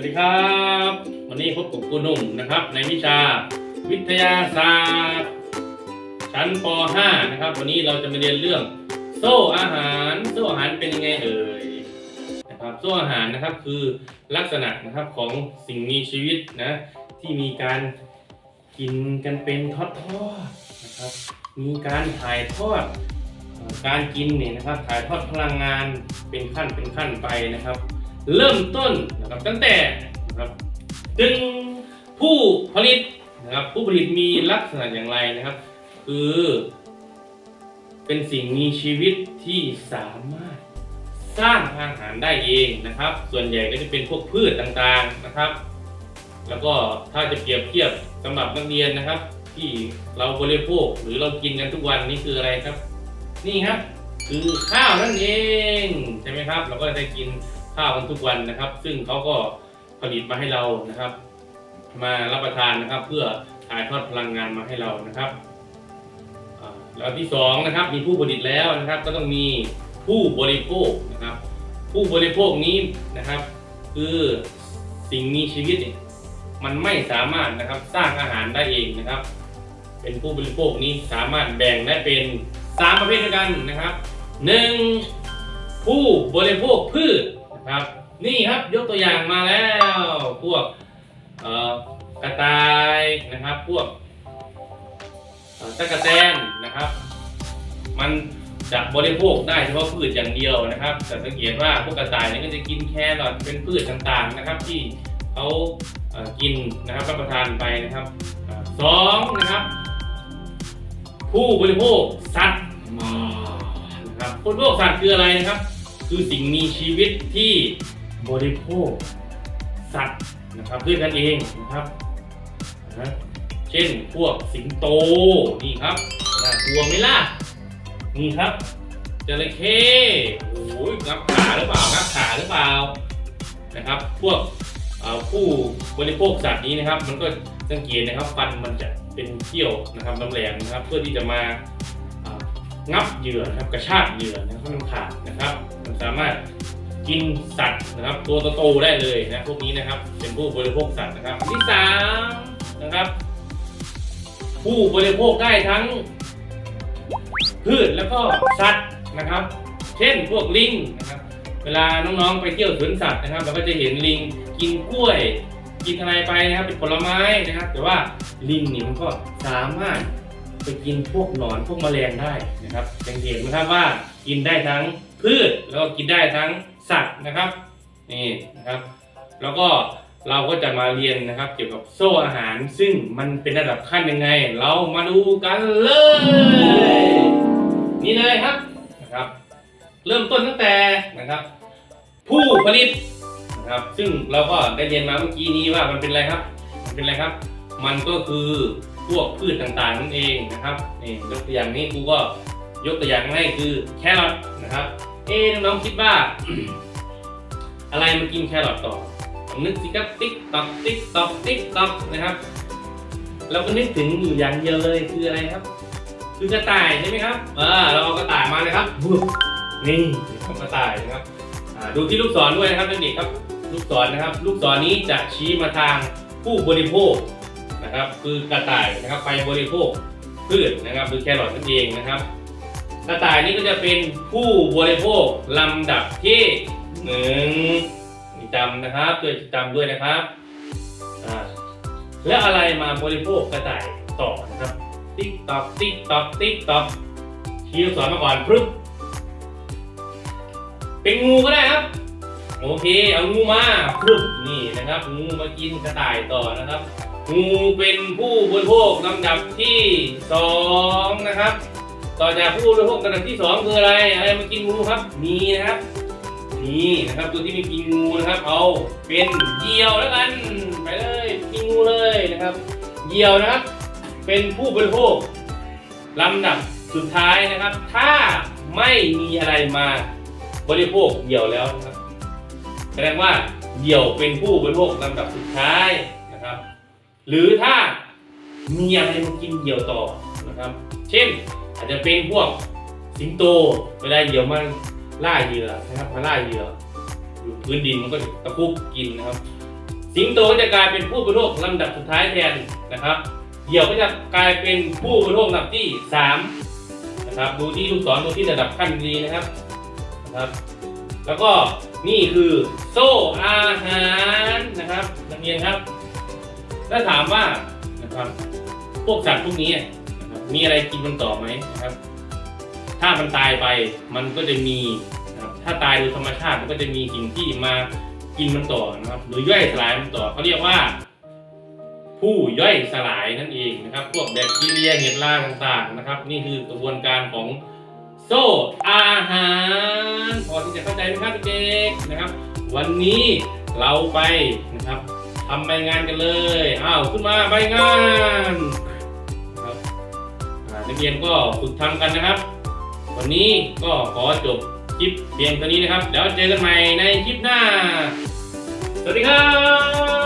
วัสดีครับ วันนี้พบกับครูหนุ่มนะครับ ในวิชาวิทยาศาสตร์ ชั้นป .5 นะครับ วันนี้เราจะมาเรียนเรื่อง โซ่อาหารโซ่อาหารเป็นยังไงเอ่ยนะครับโซ่อาหารนะครับคือลักษณะนะครับของสิ่งมีชีวิตนะที่มีการกินกันเป็นทอดๆนะครับมีการถ่ายทอดการกินเนี่ยนะครับถ่ายทอดพลังงานเป็นขั้นเป็นขั้นไปนะครับ เริ่มต้นนะครับตั้งแต่นะครับจึงผู้ผลิตนะครับผู้ผลิตมีลักษณะอย่างไรนะครับ คือ เป็นสิ่งมีชีวิตที่สามารถสร้างอาหารได้เองนะครับ ส่วนใหญ่ก็จะเป็นพวกพืชต่างๆนะครับ แล้วก็ถ้าจะเปรียบเทียบสำหรับนักเรียนนะครับ ที่เราบริโภคหรือเรากินกันทุกวันนี่คืออะไรครับ นี่ครับ คือข้าวนั่นเองใช่ไหมครับ เราก็ได้กิน ข้าวกันทุกวันนะครับ ซึ่งเขาก็ผลิตมาให้เรานะครับ มารับประทานนะครับ เพื่อถ่ายทอดพลังงานมาให้เรานะครับแล้วที่สองนะครับมีผู้ผลิตแล้วนะครับ ก็ต้องมีผู้บริโภคนะครับ ผู้บริโภคนี้นะครับ คือสิ่งมีชีวิตเนี่ยมันไม่สามารถนะครับสร้างอาหารได้เองนะครับ เป็นผู้บริโภคนี้สามารถแบ่งได้เป็นสามประเภทด้วยกันนะครับหนึ่งผู้บริโภคพืช ครับ นี่ครับยกตัวอย่างมาแล้วพวกกระต่ายนะครับ พวกตะกะแตนนะครับ มันจะบริโภคได้เฉพาะพืชอย่างเดียวนะครับแต่สังเกตว่าพวกกระต่ายนี่ก็จะกินแครอทเป็นพืชต่างๆนะครับ ที่เขากินนะครับรับประทานไปนะครับอสองนะครับ ผู้บริโภคสัตว์นะครับผู้บริโภคสัตว์คืออะไรนะครับ คือสิ่งมีชีวิตที่บริโภคสัตว์นะครับด้วยกันเองนะครับนะเช่นพวกสิงโตนี่ครับน่ากลัวไหมล่ะนี่ครับจระเข้โอ้ยงับขาหรือเปล่างับขาหรือเปล่านะครับ พวกผู้บริโภคสัตว์นี้นะครับ มันก็สังเกตนะครับฟันมันจะเป็นเขี้ยวนะครับน้ำแหลมนะครับ เพื่อที่จะมางับเหยื่อนะครับกระชากเหยื่อนะครับให้มันขาดนะครับ สามารถกินสัตว์นะครับ ตัวโตๆได้เลยนะพวกนี้นะครับ เป็นผู้บริโภคสัตว์นะครับที่สามนะครับ ผู้บริโภคได้ทั้ง พืชแล้วก็สัตว์นะครับ เช่นพวกลิงนะครับเวลาน้องๆไปเที่ยวสวนสัตว์นะครับ เราก็จะเห็นลิงกินกล้วย กินอะไรไปนะครับ เป็นผลไม้นะครับ แต่ว่าลิงนี่มันก็สามารถไปกินพวกหนอนพวกแมลงได้นะครับสังเกตไหมครับว่ากินได้ทั้ง พืชแล้วก็กินได้ทั้งสัตว์นะครับนี่นะครับ แล้วก็เราก็จะมาเรียนนะครับ เกี่ยวกับโซ่อาหาร ซึ่งมันเป็นระดับขั้นยังไง เรามาดูกันเลย นี่เลยครับนะครับ เริ่มต้นตั้งแต่นะครับ ผู้ผลิตนะครับ ซึ่งเราก็ได้เรียนมาเมื่อกี้นี้ว่ามันเป็นอะไรครับมันเป็นอะไรครับ มันก็คือพวกพืชต่างๆนั่นเองนะครับนี่ยกตัวอย่างนี้ครูก็ ยกตัวอย่างให้คือแครอทนะครับ เอ๊น้องๆคิดว่า อะไรมันกินแครอทต่อลองนึกสิครับติ๊กตอกติ๊กตอกติ๊กตอกนะครับเราก็นึกถึงอยู่อย่างเดียวเลยคืออะไรครับ คือกระต่ายใช่ไหมครับอ่าเราเอากระต่ายมาเลยครับนี่กระต่ายนะครับดูที่ลูกศรด้วยนะครับเด็กๆครับลูกศรนะครับ ลูกศรนี้จะชี้มาทางผู้บริโภคนะครับ คือกระต่ายนะครับไปบริโภคพืชนะครับคือแครอทนั่นเองนะครับ กระต่ายนี้ก็จะเป็นผู้บริโภคลำดับที่หนึ่งจำนะครับช่วยจำด้วยนะครับอ่าแล้วอะไรมาบริโภคกระต่ายต่อนะครับ ติ๊กตอกติ๊กตอกติ๊กตอกชี้ลูกศรมาก่อนพรึบเป็นงูก็ได้ครับโอเคเอางูมาพรึบนี่นะครับงูมากินกระต่ายต่อนะครับงูเป็นผู้บริโภคลำดับที่สองนะครับ ต่อจากผู้บริโภคลำดับที่สองคืออะไรอะไรมากินงูครับ มีนะครับนี่นะครับตัวที่มีกินงูนะครับเอาเป็นเหยี่ยวแล้วกันไปเลยกินงูเลยนะครับเหยี่ยวนะครับ เป็นผู้บริโภคลำดับสุดท้ายนะครับ ถ้าไม่มีอะไรมาบริโภคเหยี่ยวแล้วนะครับแสดงว่าเหยี่ยวเป็นผู้บริโภคลำดับสุดท้ายนะครับ หรือถ้ามีอะไรมากินเหยี่ยวต่อนะครับ เช่น อาจจะเป็นพวกสิงโตเวลาเหยี่ยวมันล่าเหยื่อนะครับมาล่าเหยื่ออยู่พื้นดินมันก็จะตะคุบกินนะครับ สิงโตก็จะกลายเป็นผู้บริโภคลำดับสุดท้ายแทนนะครับ เหยี่ยวก็จะกลายเป็นผู้บริโภคลำดับที่สามนะครับดูที่ลูกศรดูที่ระดับขั้นดีนะครับนะครับ แล้วก็นี่คือโซ่อาหารนะครับนักเรียนครับ ถ้าถามว่านะครับพวกสัตว์พวกนี้ มีอะไรกินมันต่อไหมนะครับ ถ้ามันตายไปมันก็จะมีนะครับถ้าตายโดยธรรมชาติมันก็จะมีสิ่งที่มากินมันต่อนะครับ หรือย่อยสลายมันต่อเขาเรียกว่า ผู้ย่อยสลายนั่นเองนะครับ พวกแบคทีเรียเห็ดราต่างๆนะครับ นี่คือกระบวนการของโซ่อาหารพอที่จะเข้าใจไหมครับเด็กๆนะครับ วันนี้เราไปนะครับทำใบงานกันเลย อ้าว ขึ้นมาใบงาน นักเรียนก็ฝึกทำกันนะครับ วันนี้ก็ขอจบคลิปเพียงเท่านี้นะครับ แล้วเจอกันใหม่ในคลิปหน้า สวัสดีครับ